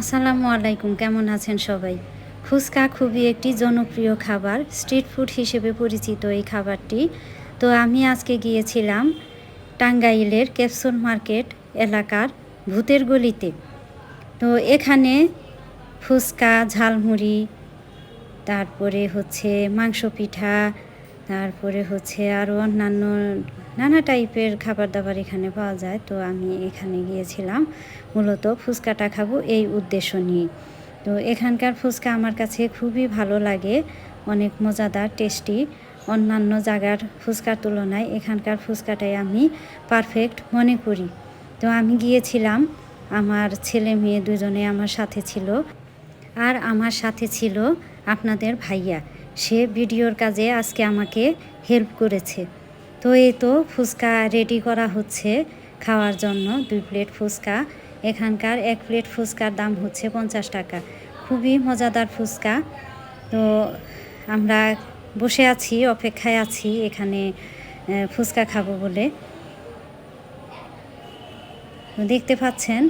আসসালামু আলাইকুম, কেমন আছেন সবাই? ফুচকা খুবই একটি জনপ্রিয় খাবার, স্ট্রিট ফুড হিসেবে পরিচিত এই খাবারটি। তো আমি আজকে গিয়েছিলাম টাঙ্গাইলের ক্যাপসুল মার্কেট এলাকার ভূতের গলিতে। তো এখানে ফুচকা, ঝালমুড়ি, তারপরে হচ্ছে মাংস পিঠা তারপরে হচ্ছে আরও অন্যান্য নানা টাইপের খাবার দাবার এখানে পাওয়া যায়, তো আমি এখানে গিয়েছিলাম। মূলত ফুচকাটা খাব এই উদ্দেশ্য নিয়ে তো এখানকার ফুচকা আমার কাছে খুবই ভালো লাগে, অনেক মজাদার, টেস্টি। অন্যান্য জায়গার ফুচকার তুলনায় এখানকার ফুচকাটাই আমি পারফেক্ট মনে করি। তো আমি গিয়েছিলাম, আমার ছেলে মেয়ে দুজনে আমার সাথে ছিল। আর আমার সাথে ছিল আপনাদের ভাইয়া। সে ভিডিওর কাজে আজকে আমাকে হেল্প করেছে। তো এই তো ফুচকা রেডি করা হচ্ছে খাওয়ার জন্য। দুই প্লেট ফুচকা। এখানকার এক প্লেট ফুচকার দাম হচ্ছে পঞ্চাশ টাকা। খুবই মজাদার ফুচকা। তো আমরা বসে আছি, অপেক্ষায় আছি এখানে ফুচকা খাব বলে। দেখতে পাচ্ছেন,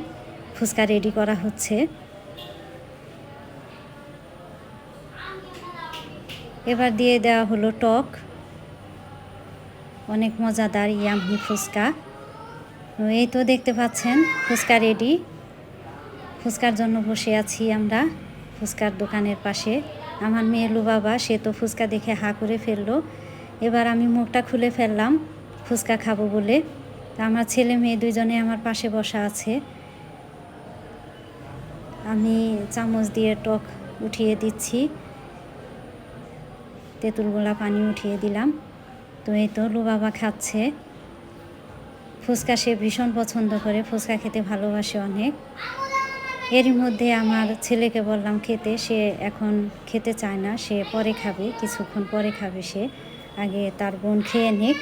ফুচকা রেডি করা হচ্ছে। এবার দিয়ে দেওয়া হলো টক। অনেক মজাদার, ইয়ামি ফুচকা। এই তো দেখতে পাচ্ছেন, ফুচকা রেডি ফুচকার জন্য বসে আছি আমরা ফুচকার দোকানের পাশে। আমার মেয়ে বাবা, সে তো ফুচকা দেখে হা করে ফেলল। এবার আমি মুখটা খুলে ফেললাম, ফুচকা খাব বলে। আমার ছেলে মেয়ে দুজনে আমার পাশে বসা আছে। আমি চামচ দিয়ে টক উঠিয়ে দিচ্ছি। তেঁতুলগোলা পানি উঠিয়ে দিলাম। তো এই তো বাবা খাচ্ছে। ফুচকা সে ভীষণ পছন্দ করে, ফুচকা খেতে ভালোবাসে অনেক। এর মধ্যে আমার ছেলেকে বললাম খেতে, সে এখন খেতে চায় না, সে পরে খাবে, কিছুক্ষণ পরে খাবে সে। আগে তার বোন খেয়ে নিক।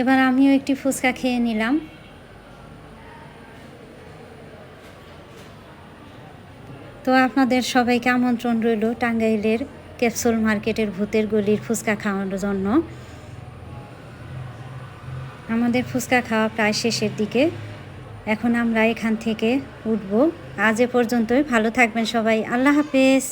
এবার আমিও একটি ফুচকা খেয়ে নিলাম। তো আপনাদের সবাইকে আমন্ত্রণ রইল টাঙ্গাইলের ক্যাপসুল মার্কেটের ভূতের গলির ফুচকা খাওয়ানোর জন্য। আমাদের ফুচকা খাওয়া প্রায় শেষের দিকে। এখন আমরা এখান থেকে উঠব। আজ এ পর্যন্তই। ভালো থাকবেন সবাই। আল্লাহ হাফেজ।